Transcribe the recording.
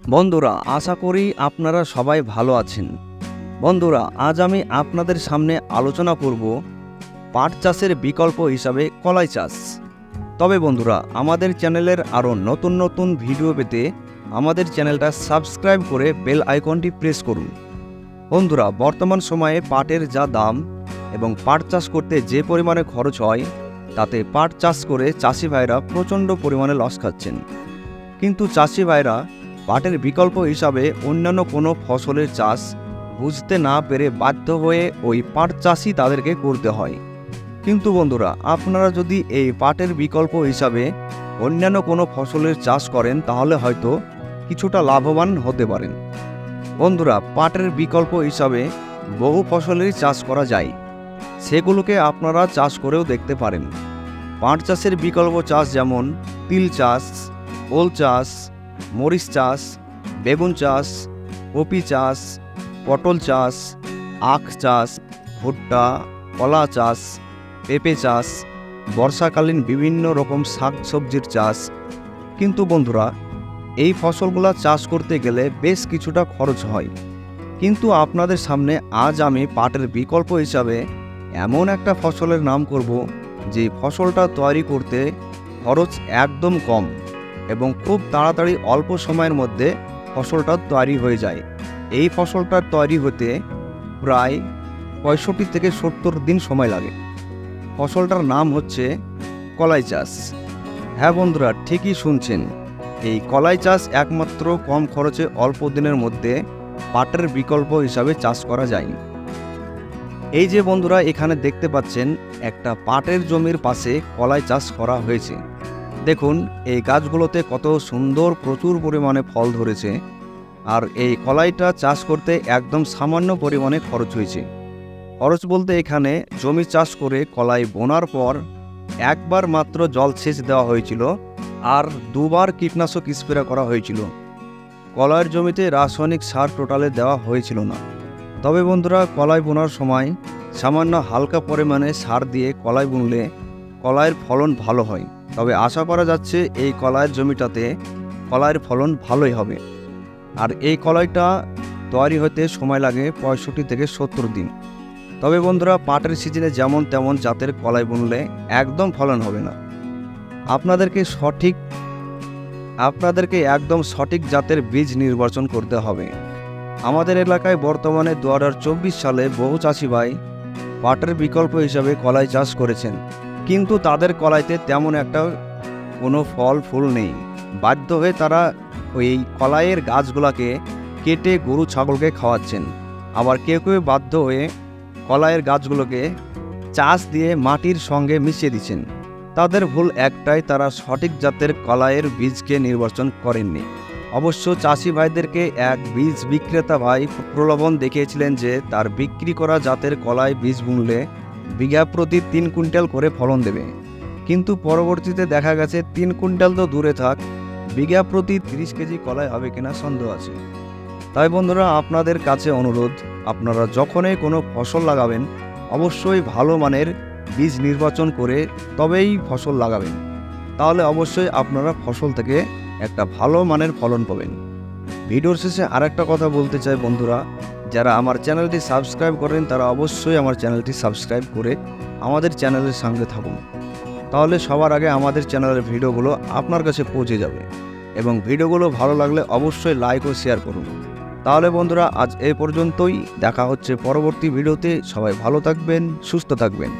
বন্ধুরা, আশা করি আপনারা সবাই ভালো আছেন। বন্ধুরা, আজ আমি আপনাদের সামনে আলোচনা করব পাট চাষের বিকল্প হিসাবে কলাই চাষ। তবে বন্ধুরা, আমাদের চ্যানেলের আরও নতুন নতুন ভিডিও পেতে আমাদের চ্যানেলটা সাবস্ক্রাইব করে বেল আইকনটি প্রেস করুন। বন্ধুরা, বর্তমান সময়ে পাটের যা দাম এবং পাট চাষ করতে যে পরিমাণে খরচ হয়, তাতে পাট চাষ করে চাষি ভাইরা প্রচণ্ড পরিমাণে লস খাচ্ছেন। কিন্তু চাষি ভাইরা পাটের বিকল্প হিসাবে অন্যান্য কোনো ফসলের চাষ বুঝতে না পেরে বাধ্য হয়ে ওই পাট চাষই তাদেরকে করতে হয়। কিন্তু বন্ধুরা, আপনারা যদি এই পাটের বিকল্প হিসাবে অন্যান্য কোনো ফসলের চাষ করেন, তাহলে হয়তো কিছুটা লাভবান হতে পারেন। বন্ধুরা, পাটের বিকল্প হিসাবে বহু ফসলেরই চাষ করা যায়। সেগুলোকে আপনারা চাষ করেও দেখতে পারেন। পাট চাষের বিকল্প চাষ যেমন তিল চাষ, ওল চাষ মরিচ চাষ, বেগুন চাষ, কপি চাষ, পটল চাষ, আখ চাষ, ভুট্টা, কলা চাষ, পেঁপে চাষ, বর্ষাকালীন বিভিন্ন রকম শাক সবজির চাষ। কিন্তু বন্ধুরা, এই ফসলগুলো চাষ করতে গেলে বেশ কিছুটা খরচ হয়। কিন্তু আপনাদের সামনে আজ আমি পাটের বিকল্প হিসাবে এমন একটা ফসলের নাম করব, যে ফসলটা তৈরি করতে খরচ একদম কম। এবং খুব তাড়াতাড়ি অল্প সময়ের মধ্যে ফসলটা তৈরি হয়ে যায়। এই ফসলটা তৈরি হতে প্রায় পঁয়ষট্টি থেকে সত্তর দিন সময় লাগে। ফসলটার নাম হচ্ছে কলাই চাষ। হ্যাঁ বন্ধুরা, ঠিকই শুনছেন। এই কলাই চাষ একমাত্র কম খরচে অল্প দিনের মধ্যে পাটের বিকল্প হিসাবে চাষ করা যায়। এই যে বন্ধুরা, এখানে দেখতে পাচ্ছেন একটা পাটের জমির পাশে কলাই চাষ করা হয়েছে। দেখুন, এই গাছগুলোতে কত সুন্দর প্রচুর পরিমাণে ফল ধরেছে আর এই কলাইটা চাষ করতে একদম সামান্য পরিমাণে খরচ হয়েছে। খরচ বলতে এখানে জমি চাষ করে কলাই বোনার পর একবার মাত্র জল সেচ দেওয়া হয়েছিল আর দুবার কীটনাশক স্প্রে করা হয়েছিল। কলাইয়ের জমিতে রাসায়নিক সার টোটালে দেওয়া হয়েছিল না। তবে বন্ধুরা, কলাই বোনার সময় সামান্য হালকা পরিমাণে সার দিয়ে কলাই বুনলে কলাইয়ের ফলন ভালো হয়। তবে আশা করা যাচ্ছে এই কলাইয়ের জমিটাতে কলাইয়ের ফলন ভালোই হবে। আর এই কলাইটা তৈরি হতে সময় লাগে পঁয়ষট্টি থেকে সত্তর দিন। তবে বন্ধুরা, পাটের সিজনে যেমন তেমন জাতের কলাই বুনলে একদম ফলন হবে না। আপনাদেরকে সঠিক, আপনাদেরকে একদম সঠিক জাতের বীজ নির্বাচন করতে হবে। আমাদের এলাকায় বর্তমানে দু হাজার চব্বিশ সালে বহু চাষি ভাই পাটের বিকল্প হিসাবে কলাই চাষ করেছেন। কিন্তু তাদের কলাইতে তেমন একটা কোনো ফল, ফুল নেই। বাধ্য হয়ে তারা ওই কলাইয়ের গাছগুলোকে কেটে গরু, ছাগলকে খাওয়াচ্ছেন। আবার কেউ কেউ বাধ্য হয়ে কলাইয়ের গাছগুলোকে চাষ দিয়ে মাটির সঙ্গে মিশিয়ে দিচ্ছেন। তাদের ভুল একটাই, তারা সঠিক জাতের কলাইয়ের বীজকে নির্বাচন করেননি। অবশ্য চাষি ভাইদেরকে এক বীজ বিক্রেতা ভাই প্রলোভন দেখিয়েছিলেন যে, তার বিক্রি করা জাতের কলাই বীজ বুনলে বিঘা প্রতি তিন কুইন্টাল করে ফলন দেবে। কিন্তু পরবর্তীতে দেখা গেছে তিন কুইন্টাল তো দূরে থাক, বিঘা প্রতি তিরিশ কেজি কলাই হবে কিনা সন্দেহ আছে। তাই বন্ধুরা, আপনাদের কাছে অনুরোধ, আপনারা যখনই কোনো ফসল লাগাবেন, অবশ্যই ভালো মানের বীজ নির্বাচন করে তবেই ফসল লাগাবেন। তাহলে অবশ্যই আপনারা ফসল থেকে একটা ভালো মানের ফলন পাবেন। ভিডিওর শেষে আরেকটা কথা বলতে চাই বন্ধুরা, যারা আমার চ্যানেলটি সাবস্ক্রাইব করেন তারা অবশ্যই আমার চ্যানেলটি সাবস্ক্রাইব করে আমাদের চ্যানেলের সঙ্গে থাকুন। তাহলে সবার আগে আমাদের চ্যানেলের ভিডিওগুলো আপনার কাছে পৌঁছে যাবে এবং ভিডিওগুলো ভালো লাগলে অবশ্যই লাইক ও শেয়ার করুন। তাহলে বন্ধুরা, আজ এ পর্যন্তই, দেখা হচ্ছে পরবর্তী ভিডিওতে। সবাই ভালো থাকবেন, সুস্থ থাকবেন।